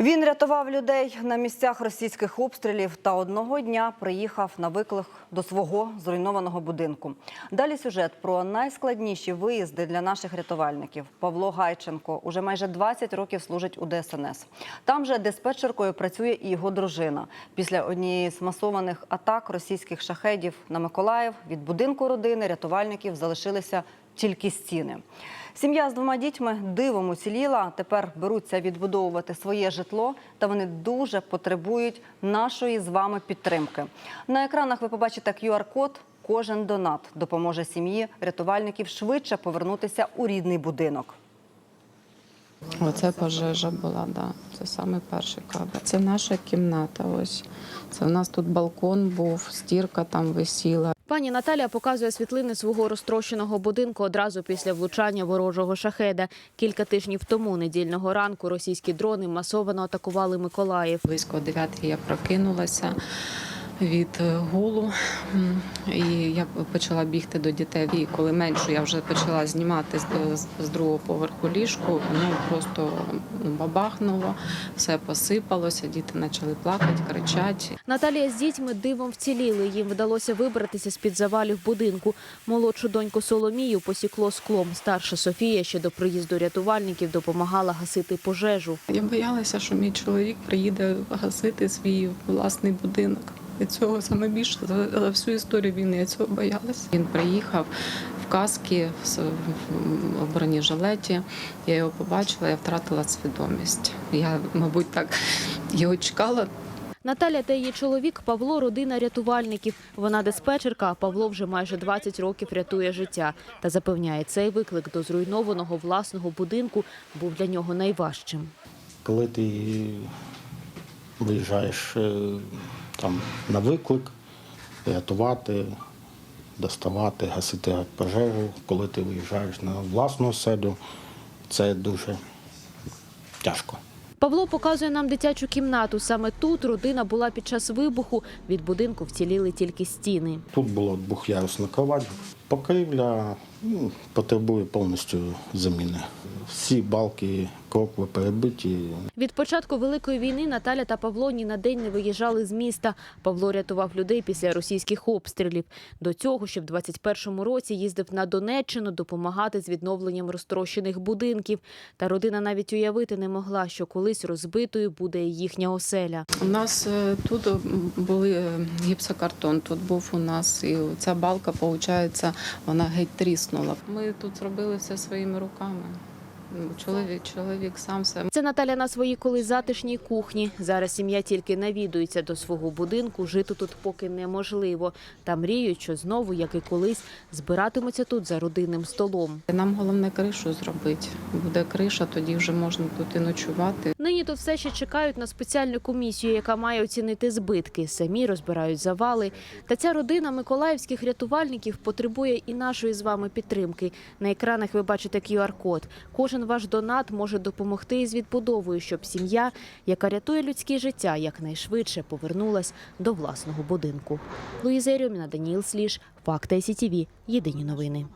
Він рятував людей на місцях російських обстрілів та одного дня приїхав на виклик до свого зруйнованого будинку. Далі сюжет про найскладніші виїзди для наших рятувальників. Павло Гайченко уже майже 20 років служить у ДСНС. Там же диспетчеркою працює і його дружина. Після однієї з масованих атак російських шахедів на Миколаїв від будинку родини рятувальників залишилися тільки стіни. Сім'я з двома дітьми дивом уціліла. Тепер беруться відбудовувати своє житло, та вони дуже потребують нашої з вами підтримки. На екранах ви побачите QR-код. Кожен донат допоможе сім'ї рятувальників швидше повернутися у рідний будинок. Оце пожежа була, да. Це саме перший кадр. Це наша кімната. Ось це в нас тут балкон був, стірка там висіла. Пані Наталя показує світлини свого розтрощеного будинку одразу після влучання ворожого шахеда. Кілька тижнів тому, недільного ранку, російські дрони масово атакували Миколаїв. Близько 9 я прокинулася від е, гулу, і я почала бігти до дітей. І коли меншу я вже почала знімати з, з- з другого поверху ліжку, ну просто ну, бабахнуло, все посипалося, діти почали плакати, кричати. Наталія з дітьми дивом вціліли. Їм вдалося вибратися з-під завалів будинку. Молодшу доньку Соломію посікло склом. Старша Софія ще до приїзду рятувальників допомагала гасити пожежу. Я боялася, що мій чоловік приїде гасити свій власний будинок. І цього саме більше за, всю історію війни я цього боялася. Він приїхав в каски, в бронежилеті. Я його побачила, я втратила свідомість. Я, мабуть, так його чекала. Наталя та її чоловік Павло – родина рятувальників. Вона диспетчерка, а Павло вже майже 20 років рятує життя. Та запевняє, цей виклик до зруйнованого власного будинку був для нього найважчим. коли ти виїжджаєш е, там на виклик, рятувати, доставати, гасити пожежу, коли ти виїжджаєш на власну оселю, це дуже тяжко. Павло показує нам дитячу кімнату. Саме тут родина була під час вибуху. Від будинку вціліли тільки стіни. Тут була двох'ярусна кровать, покрівля ну, потребує повністю заміни. Всі балки, крокви перебиті, Від початку Великої війни Наталя та Павло ні на день не виїжджали з міста. Павло рятував людей після російських обстрілів. До цього ще в 21-му році їздив на Донеччину допомагати з відновленням розтрощених будинків. Та родина навіть уявити не могла, що колись розбитою буде і їхня оселя. У нас е, тут були е, гіпсокартон, тут був у нас, і ця балка, виходить, вона геть тріснула. Ми тут зробили все своїми руками. Чоловік, чоловік сам все. Це Наталя на своїй колись затишній кухні. Зараз сім'я тільки навідується до свого будинку. Жити тут поки неможливо. Та мріють, що знову, як і колись, збиратимуться тут за родинним столом. Нам головне кришу зробити. Буде криша, тоді вже можна тут і ночувати. Нині тут все ще чекають на спеціальну комісію, яка має оцінити збитки. Самі розбирають завали. Та ця родина миколаївських рятувальників потребує і нашої з вами підтримки. На екранах ви бачите QR-код. Ваш донат може допомогти із відбудовою, щоб сім'я, яка рятує людське життя, якнайшвидше повернулась до власного будинку. Луїза Рьоміна, Даніл Сліж, Факти СІТІВІ. Єдині новини.